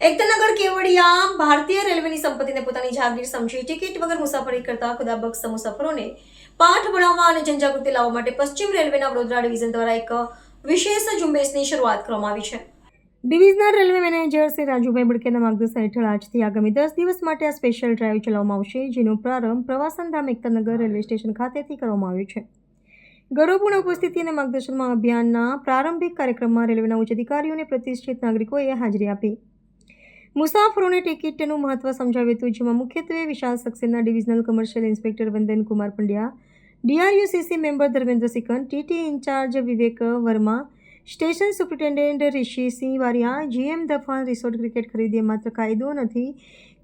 એકતાનગર કેવડિયા ભારતીય રેલવેની સંપત્તિને પોતાની જાગીર સમજી ટિકિટ વગર મુસાફરી કરતા ખુદાબક્ષ મુસાફરોને પાઠ ભણાવવા અને જનજાગૃતિ લાવવા માટે પશ્ચિમ રેલવેના વડોદરા ડિવિઝન દ્વારા એક વિશેષ ઝુંબેશની શરૂઆત કરવામાં આવી છે. Divisional railway manager Shri Rajubhai બડકેના માર્ગદર્શન હેઠળ આજથી આગામી દસ દિવસ માટે આ સ્પેશિયલ ડ્રાઈવ ચલાવવામાં આવશે, જેનો પ્રારંભ પ્રવાસન ધામ એકતાનગર રેલવે સ્ટેશન ખાતેથી કરવામાં આવ્યો છે. ગૌરવપૂર્ણ ઉપસ્થિતિ અને માર્ગદર્શનમાં અભિયાનના પ્રારંભિક કાર્યક્રમમાં રેલવેના ઉચ્ચ અધિકારીઓ અને પ્રતિષ્ઠિત નાગરિકોએ હાજરી આપી. મુસાફરોને ટિકિટનું મહત્વ સમજાવ્યું હતું, જેમાં મુખ્યત્વે Vishal Saxena divisional commercial inspector Vandan Kumar Pandya, DRUCC member Dharmendra Sikan TT incharge Vivek Verma, station superintendent Rishisingh Variya, GM દફાન resort cricket ખરીદીએ માત્ર કાયદો નથી.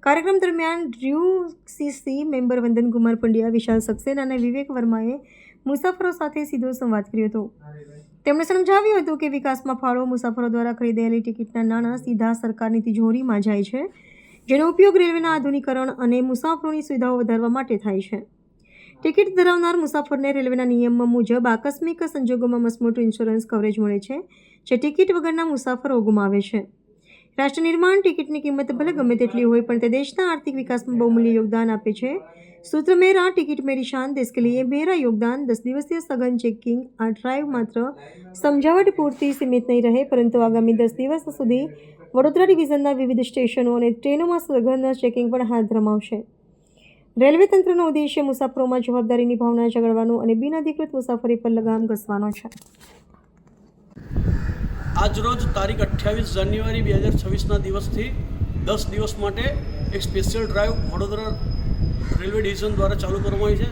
કાર્યક્રમ દરમિયાન ડ્યુસીસી મેમ્બર વંદન કુમાર પંડ્યા, વિશાલ સક્સેના અને વિવેક વર્માએ મુસાફરો સાથે સીધો સંવાદ કર્યો હતો. તેમણે સમજાવ્યું હતું કે વિકાસમાં ફાળો મુસાફરો દ્વારા ખરીદેલી ટિકિટના નાણાં સીધા સરકારની તિજોરીમાં જાય છે, જેનો ઉપયોગ રેલવેના આધુનિકરણ અને મુસાફરોની સુવિધાઓ વધારવા માટે થાય છે. ટિકિટ ધરાવનાર મુસાફરને રેલવેના નિયમ મુજબ આકસ્મિક સંજોગોમાં મસમોટું ઇન્સ્યોરન્સ કવરેજ મળે છે, જે ટિકિટ વગરના મુસાફરો ગુમાવે છે. રાષ્ટ્ર નિર્માણ ટિકિટની કિંમત ભલે ગમે તેટલી હોય, પણ તે દેશના આર્થિક વિકાસમાં બહુમૂલ્ય યોગદાન આપે છે. સૂત્ર, મેરા ટિકિટ મેરી શાન, દેશ કે લીએ મેરા યોગદાન. દસ દિવસીય સઘન ચેકિંગ, આ ડ્રાઈવ માત્ર સમજાવટ પૂરતી સીમિત નહીં રહે, પરંતુ આગામી દસ દિવસ સુધી વડોદરા ડિવિઝનના વિવિધ સ્ટેશનો અને ટ્રેનોમાં સઘન ચેકિંગ પણ હાથ ધરમાવશે. રેલવે તંત્રનો ઉદ્દેશ્ય મુસાફરોમાં જવાબદારીની ભાવના જગાડવાનો અને બિનઅધિકૃત મુસાફરી પર લગામ ઘસવાનો છે. આજરોજ તારીખ અઠ્યાવીસ જાન્યુઆરી બે હજાર છવ્વીસના દિવસથી દસ દિવસ માટે એક special drive Vadodara railway division દ્વારા ચાલુ કરવામાં આવી છે,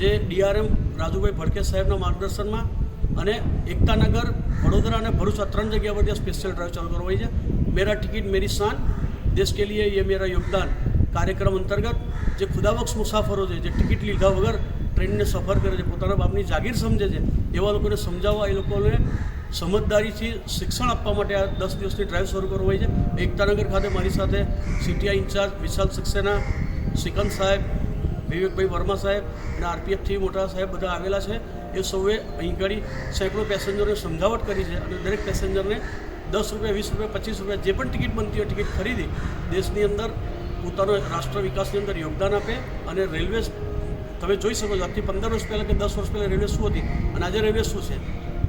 જે ડીઆરએમ રાજુભાઈ ભડકે સાહેબના માર્ગદર્શનમાં અને એકતાનગર વડોદરા અને ભરૂચ આ ત્રણ જગ્યા પરથી સ્પેશિયલ ડ્રાઈવ ચાલુ કરવામાં આવી છે. મેરા ટિકિટ, મેરી શાન, દેશ કે લીએ યે મેરા યોગદાન કાર્યક્રમ અંતર્ગત જે ખુદાબક્ષ મુસાફરો છે, જે ટિકિટ લીધા વગર ટ્રેનને સફર કરે છે, પોતાના બાપની જાગીર સમજે છે, એવા લોકોને સમજાવવા એ લોકોને સમજદારીથી શિક્ષણ આપવા માટે આ દસ દિવસની ડ્રાઈવ શરૂ કરવી છે. એકતાનગર ખાતે મારી સાથે સીટીઆઈ ઇન્ચાર્જ વિશાલ સક્સેના સિકંદ સાહેબ, વિવેકભાઈ વર્મા સાહેબ અને આરપીએફથી મોટા સાહેબ બધા આવેલા છે. એ સૌએ અહીં ઘડી સેંકડો પેસેન્જરોને સમજાવટ કરી છે અને દરેક પેસેન્જરને દસ રૂપિયા, વીસ રૂપિયા, પચીસ રૂપિયા જે પણ ટિકિટ બનતી હોય ટિકિટ ખરીદી દેશની અંદર પોતાનો રાષ્ટ્ર વિકાસની અંદર યોગદાન આપે અને રેલવે તમે જોઈ શકો છો, આજથી પંદર વર્ષ પહેલાં કે દસ વર્ષ પહેલાં રેલવે શું હતી અને આજે રેલવે શું છે?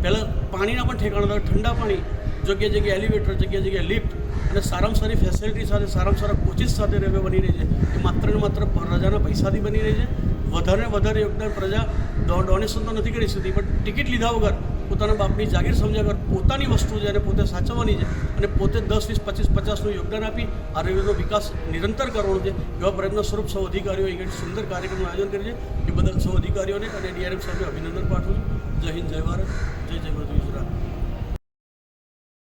પહેલાં પાણીના પણ ઠેકાણા ઠંડા પાણી, જગ્યાએ જગ્યાએ એલિવેટર જગ્યાએ જગ્યાએ લિફ્ટ અને સારામાં સારી ફેસિલિટી સાથે, સારામાં સારા કોચિસ સાથે રેલવે બની રહી છે. એ માત્ર ને માત્ર પ્રજાના પૈસાથી બની રહી છે. વધારે વધારે યોગદાન પ્રજા ડોનેશન તો નથી કરી શકતી, પણ ટિકિટ લીધા વગર પોતાના બાપની જાગીર સમજ્યા વગર પોતાની વસ્તુ છે અને પોતે સાચવવાની છે અને પોતે દસ, વીસ, પચીસ, પચાસનું યોગદાન આપી આ રેલવેનો વિકાસ નિરંતર કરવાનો છે. એવા પ્રયત્ન સ્વરૂપ સૌ અધિકારીઓ એક સુંદર કાર્યક્રમનું આયોજન કરે છે. એ બદલ સૌ અધિકારીઓને અને ડીઆરએમ સાહેબને અભિનંદન પાઠવું છું. જય હિન્દ જય ભારત જય જય ગુજરાત